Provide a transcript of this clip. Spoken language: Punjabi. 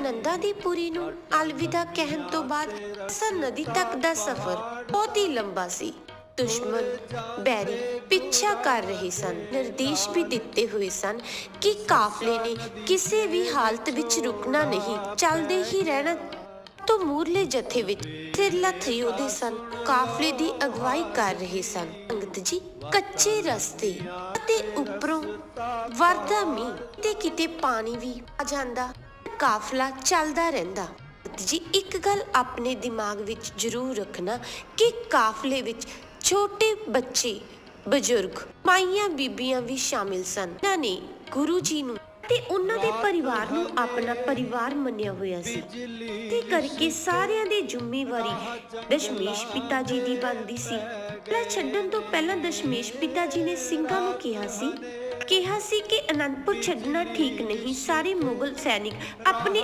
ਨੰਦਾ ਦੀ ਪੁਰੀ ਨੂੰ ਅਲਵਿਦਾ ਕਹਿਣ ਤੋਂ ਬਾਅਦ ਸਰ ਨਦੀ ਤੱਕ ਦਾ ਸਫ਼ਰ ਬਹੁਤ ਹੀ ਲੰਬਾ ਸੀ। ਦੁਸ਼ਮਣ ਬੈਰੀ ਪਿੱਛਾ ਕਰ ਰਹੇ ਸਨ। ਨਿਰਦੇਸ਼ ਵੀ ਦਿੱਤੇ ਹੋਏ ਸਨ ਕਿ ਕਾਫਲੇ ਨੇ ਕਿਸੇ ਵੀ ਹਾਲਤ ਵਿੱਚ ਰੁਕਣਾ ਨਹੀਂ, ਚੱਲਦੇ ਹੀ ਰਹਿਣਾ ਤੋਂ ਮੂਰਲੇ ਜਥੇ ਵਿੱਚ ਸਿਰਲਾ ਥਿਉਦੇ ਸਨ। ਕਾਫਲੇ ਦੀ ਅਗਵਾਈ ਕਰ ਰਹੇ ਸਨ। ਅੰਗਦ ਜੀ, ਕੱਚੇ ਰਸਤੇ ਅਤੇ ਉੱਪਰੋਂ ਵਰਦਾ ਮੀਂਹ ਤੇ ਕਿਤੇ ਪਾਣੀ ਵੀ ਆ ਜਾਂਦਾ। ਕਾਫਲਾ ਚੱਲਦਾ ਰਹਿੰਦਾ। ਜੀ ਇੱਕ ਗੱਲ ਆਪਣੇ ਦਿਮਾਗ ਵਿੱਚ ਜ਼ਰੂਰ ਰੱਖਣਾ ਕਿ ਕਾਫਲੇ ਵਿੱਚ ਛੋਟੇ ਬੱਚੇ ਬਜ਼ੁਰਗ ਮਾਈਆਂ ਬੀਬੀਆਂ ਵੀ ਸ਼ਾਮਿਲ ਸਨ। ਇਹਨਾਂ ਨੇ ਗੁਰੂ ਜੀ ਨੂੰ ਤੇ ਉਹਨਾਂ ਦੇ ਪਰਿਵਾਰ ਨੂੰ ਆਪਣਾ ਪਰਿਵਾਰ ਮੰਨਿਆ ਹੋਇਆ ਸੀ। ਤੇ ਕਰਕੇ ਸਾਰਿਆਂ ਦੀ ਜ਼ਿੰਮੇਵਾਰੀ ਦਸ਼ਮੇਸ਼ ਪਿਤਾ ਜੀ ਦੀ ਬਣਦੀ ਸੀ। ਪਹਿਲਾਂ ਛੱਡਣ ਤੋਂ ਪਹਿਲਾਂ ਦਸ਼ਮੇਸ਼ ਪਿਤਾ ਜੀ ਨੇ ਸਿੰਘਾਂ ਨੂੰ ਕਿਹਾ ਸੀ ਕਿਹਾ ਸੀ ਕਿ ਅਨੰਦਪੁਰ ਛੱਡਣਾ ਠੀਕ ਨਹੀਂ। ਸਾਰੇ ਮੁਗਲ ਸੈਨਿਕ ਆਪਣੇ